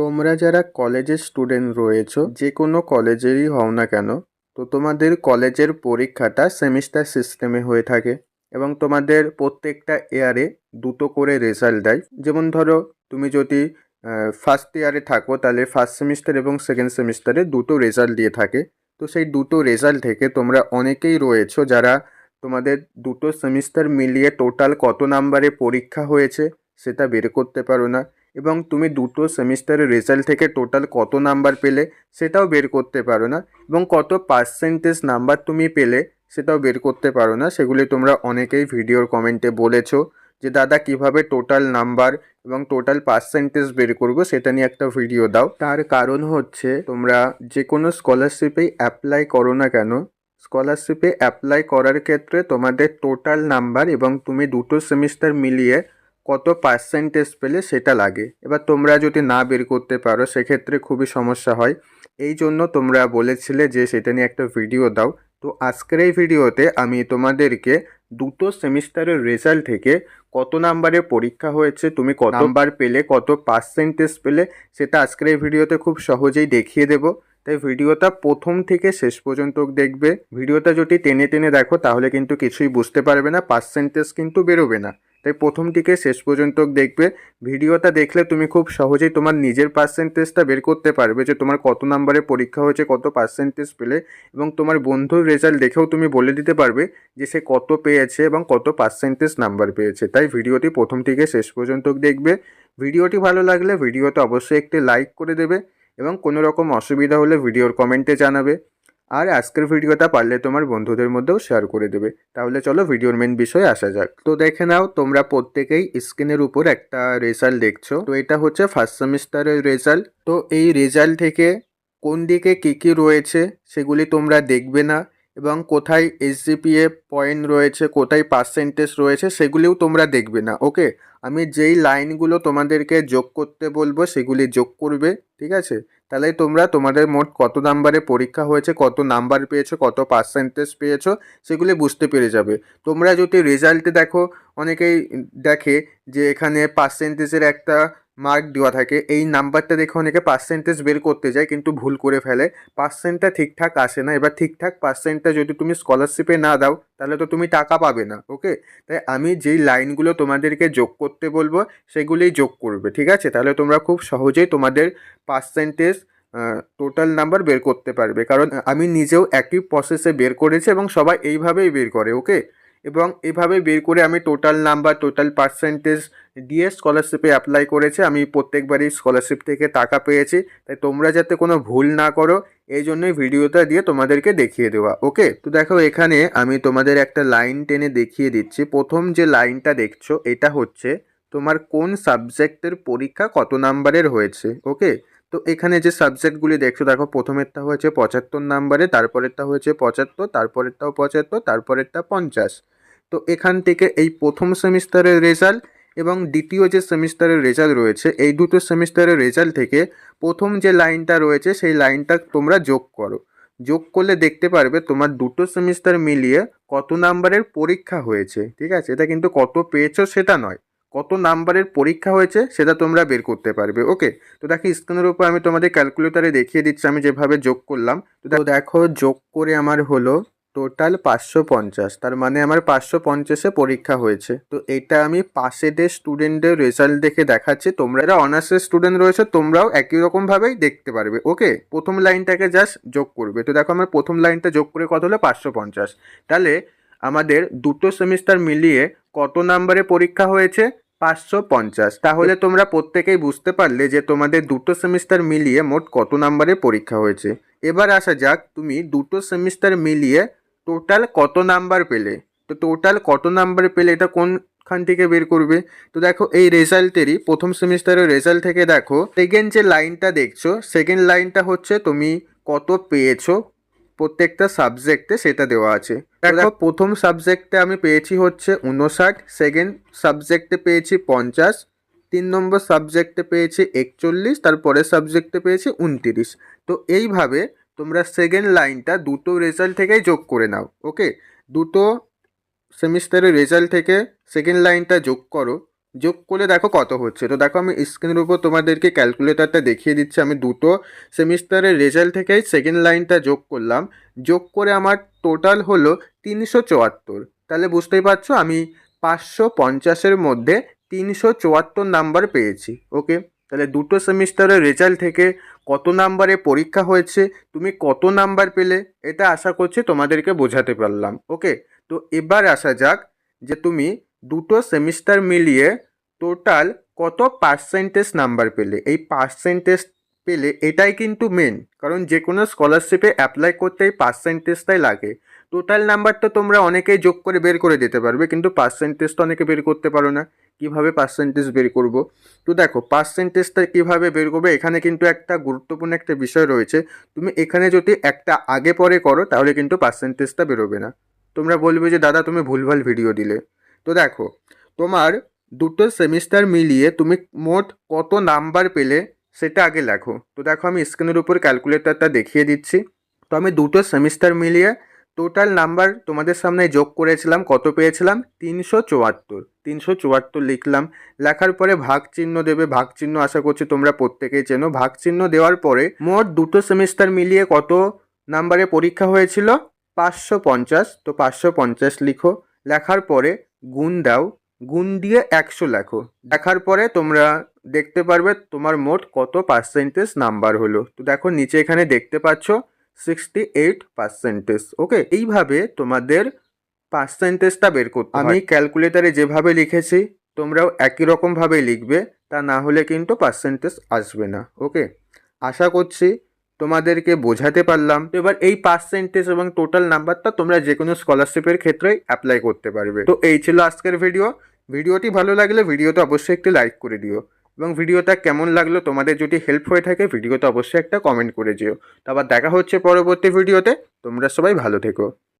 তোমরা যারা কলেজের স্টুডেন্ট রয়েছো, যে কোনো কলেজেরই হও না কেন, তো তোমাদের কলেজের পরীক্ষাটা সেমিস্টার সিস্টেমে হয়ে থাকে এবং তোমাদের প্রত্যেকটা ইয়ারে দুটো করে রেজাল্ট দেয়। যেমন ধরো, তুমি যদি ফার্স্ট ইয়ারে থাকো, তাহলে ফার্স্ট সেমিস্টার এবং সেকেন্ড সেমিস্টারে দুটো রেজাল্ট দিয়ে থাকে। তো সেই দুটো রেজাল্ট থেকে তোমরা অনেকেই রয়েছো যারা তোমাদের দুটো সেমিস্টার মিলিয়ে টোটাল কত নাম্বারে পরীক্ষা হয়েছে, সেটা বের করতে পারো না। এবং তুমি দুটো সেমিস্টারের রেজাল্ট থেকে টোটাল কত নাম্বার পেলে সেটাও বের করতে পারো না এবং কত পার্সেন্টেজ নাম্বার তুমি পেলে সেটাও বের করতে পারো না, সেগুলি তোমরা অনেকেই ভিডিওর কমেন্টে বলেছ যে, দাদা, কীভাবে টোটাল নাম্বার এবং টোটাল পার্সেন্টেজ বের করব সেটা নিয়ে একটা ভিডিও দাও। তার কারণ হচ্ছে তোমরা যে কোনো স্কলারশিপেই অ্যাপ্লাই করো না কেন স্কলারশিপে অ্যাপ্লাই করার ক্ষেত্রে তোমাদের টোটাল নাম্বার এবং তুমি দুটো সেমিস্টার মিলিয়ে কত পার্সেন্টেজ পেলে সেটা লাগে। এবার তোমরা যদি না বের করতে পারো, সেক্ষেত্রে খুবই সমস্যা হয়। এই জন্য তোমরা বলেছিলে যে সেটা নিয়ে একটা ভিডিও দাও। তো আজকের এই ভিডিওতে আমি তোমাদেরকে দুটো সেমিস্টারের রেজাল্ট থেকে কত নাম্বারে পরীক্ষা হয়েছে, তুমি কত নাম্বার পেলে, কত পার্সেন্টেজ পেলে, সেটা আজকের এই ভিডিওতে খুব সহজেই দেখিয়ে দেবো। তাই ভিডিওটা প্রথম থেকে শেষ পর্যন্ত দেখবে। ভিডিওটা যদি টেনে টেনে দেখো, তাহলে কিন্তু কিছুই বুঝতে পারবে না পার্সেন্টেজ কিন্তু বেরোবে না। তাই প্রথম থেকে শেষ পর্যন্ত দেখবে। ভিডিওটা দেখলে তুমি খুব সহজেই তোমার নিজের পার্সেন্টেজটা বের করতে পারবে যে তোমার কত নাম্বারে পরীক্ষা হয়েছে, কত পার্সেন্টেজ পেলে এবং তোমার বন্ধুর রেজাল্ট দেখেও তুমি বলে দিতে পারবে যে সে কত পেয়েছে এবং কত পার্সেন্টেজ নাম্বার পেয়েছে। তাই ভিডিওটি প্রথম থেকে শেষ পর্যন্ত দেখবে। ভিডিওটি ভালো লাগলে ভিডিওতে অবশ্যই একটি লাইক করে দেবে এবং কোনো রকম অসুবিধা হলে ভিডিওর কমেন্টে জানাবে। আর আজকের ভিডিওটা পারলে তোমার বন্ধুদের মধ্যেও শেয়ার করে দেবে। তাহলে চলো ভিডিওর মেন বিষয়ে আসা যাক। তো দেখে নাও, তোমরা প্রত্যেকেই স্ক্রিনের উপর একটা রেজাল্ট দেখছ। তো এটা হচ্ছে ফার্স্ট সেমিস্টারের রেজাল্ট তো এই রেজাল্ট থেকে কোন দিকে কী কী রয়েছে সেগুলি তোমরা দেখবে না এবং কোথায় এসজিপিএ পয়েন্ট রয়েছে, কোথায় পার্সেন্টেজ রয়েছে সেগুলিও তোমরা দেখবে না ওকে আমি যেই লাইনগুলো তোমাদেরকে যোগ করতে বলব সেগুলি যোগ করবে, ঠিক আছে? তাহলে তোমরা তোমাদের মোট কত নাম্বারে পরীক্ষা হয়েছে, কত নাম্বার পেয়েছ, কত পার্সেন্টেজ পেয়েছ, সেগুলি বুঝতে পেরে যাবে। তোমরা যদি রেজাল্টে দেখো, অনেকেই দেখে যে এখানে পার্সেন্টেজের একটা মার্ক দেওয়া থাকে। এই নাম্বারটা দেখে অনেকে পার্সেন্টেজ বের করতে যায়, কিন্তু ভুল করে ফেলে। পার্সেন্টটা ঠিকঠাক আসে না। এবার ঠিকঠাক পার্সেন্টটা যদি তুমি স্কলারশিপে না দাও, তাহলে তো তুমি টাকা পাবে না ওকে তাই আমি যেই লাইনগুলো তোমাদেরকে যোগ করতে বলব, সেগুলোই যোগ করবে, ঠিক আছে? তাহলে তোমরা খুব সহজেই তোমাদের পার্সেন্টেজ টোটাল নাম্বার বের করতে পারবে। কারণ আমি নিজেও একই প্রসেসে বের করেছি এবং সবাই এইভাবেই বের করে ওকে এবং এভাবে বের করে আমি টোটাল নাম্বার টোটাল পার্সেন্টেজ দিয়ে স্কলারশিপে অ্যাপ্লাই করেছে। আমি প্রত্যেকবারই স্কলারশিপ থেকে টাকা পেয়েছি। তাই তোমরা যাতে কোনো ভুল না করো, এই জন্যই ভিডিওটা দিয়ে তোমাদেরকে দেখিয়ে দেওয়া ওকে তো দেখো, এখানে আমি তোমাদের একটা লাইন টেনে দেখিয়ে দিচ্ছি। প্রথম যে লাইনটা দেখছ, এটা হচ্ছে তোমার কোন সাবজেক্টের পরীক্ষা কত নাম্বারের হয়েছে ওকে তো এখানে যে সাবজেক্টগুলি দেখছ, দেখো প্রথমেরটা হয়েছে পঁচাত্তর নাম্বারে তারপরেরটা হয়েছে পঁচাত্তর, তারপরেরটাও পঁচাত্তর, তারপরেরটা পঞ্চাশ। তো এখান থেকে এই প্রথম সেমিস্টারের রেজাল্ট এবং দ্বিতীয় যে সেমিস্টারের রেজাল্ট রয়েছে, এই দুটো সেমিস্টারের রেজাল্ট থেকে প্রথম যে লাইনটা রয়েছে, সেই লাইনটা তোমরা যোগ করো। যোগ করলে দেখতে পারবে তোমার দুটো সেমিস্টার মিলিয়ে কত নাম্বারের পরীক্ষা হয়েছে, ঠিক আছে? এটা কিন্তু কত পেয়েছ সেটা নয়। কত নাম্বারের পরীক্ষা হয়েছে সেটা তোমরা বের করতে পারবে। ওকে? তো দেখো, স্ক্রিনের উপর আমি তোমাদের ক্যালকুলেটারে দেখিয়ে দিচ্ছি, আমি যেভাবে যোগ করলাম। তো দেখো যোগ করে আমার হলো টোটাল পাঁচশো পঞ্চাশ, তার মানে আমার পাঁচশো পঞ্চাশে পরীক্ষা হয়েছে। তো এটা আমি পাশেদের স্টুডেন্টের রেজাল্ট দেখে দেখাচ্ছি, তোমরা যারা অনার্সের স্টুডেন্ট রয়েছে, তোমরাও একই রকমভাবেই দেখতে পারবে, ওকে? প্রথম লাইনটাকে জাস্ট যোগ করবে। তো দেখো, আমার প্রথম লাইনটা যোগ করে কত হলো? পাঁচশো পঞ্চাশ। তাহলে আমাদের দুটো সেমিস্টার মিলিয়ে কত নাম্বারে পরীক্ষা হয়েছে? পাঁচশো পঞ্চাশ। তাহলে তোমরা প্রত্যেকেই বুঝতে পারলে যে তোমাদের দুটো সেমিস্টার মিলিয়ে মোট কত নাম্বারে পরীক্ষা হয়েছে। এবার আসা যাক, তুমি দুটো সেমিস্টার মিলিয়ে টোটাল কত নাম্বার পেলে? তো টোটাল কত নাম্বার পেলে এটা কোনখান থেকে বের করবে? তো দেখো, এই রেজাল্টেরই প্রথম সেমিস্টারের রেজাল্ট থেকে দেখো সেকেন্ড যে লাইনটা দেখছ সেকেন্ড লাইনটা হচ্ছে তুমি কত পেয়েছ? প্রত্যেকটা সাবজেক্টে সেটা দেওয়া আছে। দেখো প্রথম সাবজেক্টে আমি পেয়েছি হচ্ছে উনষাট সেকেন্ড সাবজেক্টে পেয়েছি পঞ্চাশ তিন নম্বর সাবজেক্টে পেয়েছি একচল্লিশ তারপরের সাবজেক্টে পেয়েছি উনতিরিশ তো এইভাবে তোমরা সেকেন্ড লাইনটা দুটো রেজাল্ট থেকেই যোগ করে নাও ওকে দুটো সেমিস্টারের রেজাল্ট থেকে সেকেন্ড লাইনটা যোগ করো যোগ করলে দেখো কত হচ্ছে? তো দেখো আমি স্ক্রিনের উপর তোমাদেরকে ক্যালকুলেটারটা দেখিয়ে দিচ্ছি, আমি দুটো সেমিস্টারের রেজাল্ট থেকেই সেকেন্ড লাইনটা যোগ করলাম। যোগ করে আমার টোটাল হলো তিনশো চুয়াত্তর। তাহলে বুঝতেই পারছ আমি পাঁচশো পঞ্চাশের মধ্যে তিনশো চুয়াত্তর নাম্বার পেয়েছি ওকে তাহলে দুটো সেমিস্টারের রেজাল্ট থেকে কত নাম্বারে পরীক্ষা হয়েছে, তুমি কত নাম্বার পেলে, এটা আশা করছি তোমাদেরকে বোঝাতে পারলাম ওকে তো এবার আসা যাক যে তুমি দুটো সেমিস্টার মিলিয়ে টোটাল কত পার্সেন্টেজ নাম্বার পেলে? এই পার্সেন্টেজ পেলে এটাই কিন্তু মেন কারণ যে কোনো স্কলারশিপে অ্যাপ্লাই করতে এই পার্সেন্টেজটাই লাগে। টোটাল নাম্বারটা তোমরা অনেকেই যোগ করে বের করে দিতে পারবে, কিন্তু পার্সেন্টেজটা অনেকে বের করতে পারো না। কীভাবে পার্সেন্টেজ বের করব? তো দেখো পার্সেন্টেজটা কীভাবে বের করবে? এখানে কিন্তু একটা গুরুত্বপূর্ণ একটা বিষয় রয়েছে। তুমি এখানে যদি একটা আগে পরে করো, তাহলে কিন্তু পার্সেন্টেজটা বেরোবে না। তোমরা বলবে যে, দাদা, তুমি ভুলভাল ভিডিও দিলে। তো দেখো, তোমার দুটো সেমিস্টার মিলিয়ে তুমি মোট কত নাম্বার পেলে সেটা আগে লেখো। তো দেখো আমি স্ক্রিনের উপর ক্যালকুলেটরটা দেখিয়ে দিচ্ছি। তো আমি দুটো সেমিস্টার মিলিয়ে টোটাল নাম্বার তোমাদের সামনে যোগ করেছিলাম, কত পেয়েছিলাম? তিনশো চুয়াত্তর। তিনশো চুয়াত্তর লিখলাম। লেখার পরে ভাগ চিহ্ন দেবে। ভাগ চিহ্ন আশা করছি তোমরা প্রত্যেকেই চেনো। ভাগ চিহ্ন দেওয়ার পরে মোট দুটো সেমিস্টার মিলিয়ে কত নাম্বারে পরীক্ষা হয়েছিল? পাঁচশো পঞ্চাশ। তো পাঁচশো পঞ্চাশ লিখো। লেখার পরে গুণ দাও গুণ দিয়ে একশো লেখো। দেখার পরে তোমরা দেখতে পারবে তোমার মোট কত পার্সেন্টেজ নাম্বার হলো। তো দেখো নিচে এখানে দেখতে পাচ্ছ সিক্সটি এইট পার্সেন্টেজ ওকে এইভাবে তোমাদের পার্সেন্টেজটা বের করতে আমি ক্যালকুলেটারে যেভাবে লিখেছি তোমরাও একই রকমভাবে লিখবে তা না হলে কিন্তু পার্সেন্টেজ আসবে না ওকে আশা করছি তোমাদেরকে বোঝাতে পারলাম। তো এবার এই পার্সেন্টেজ এবং টোটাল নাম্বারটা তোমরা যে কোনো স্কলারশিপের ক্ষেত্রেই অ্যাপ্লাই করতে পারবে। তো এই ছিল আজকের ভিডিও ভিডিওটি ভালো লাগলে ভিডিওতে অবশ্যই একটি লাইক করে দিও। এবং ভিডিওটা কেমন লাগল, তোমাদের যদি হেল্প হয়ে থাকে, ভিডিওতে অবশ্যই একটা কমেন্ট করে দিও তো আবার দেখা হচ্ছে পরবর্তী ভিডিওতে তোমরা সবাই ভালো থেকো।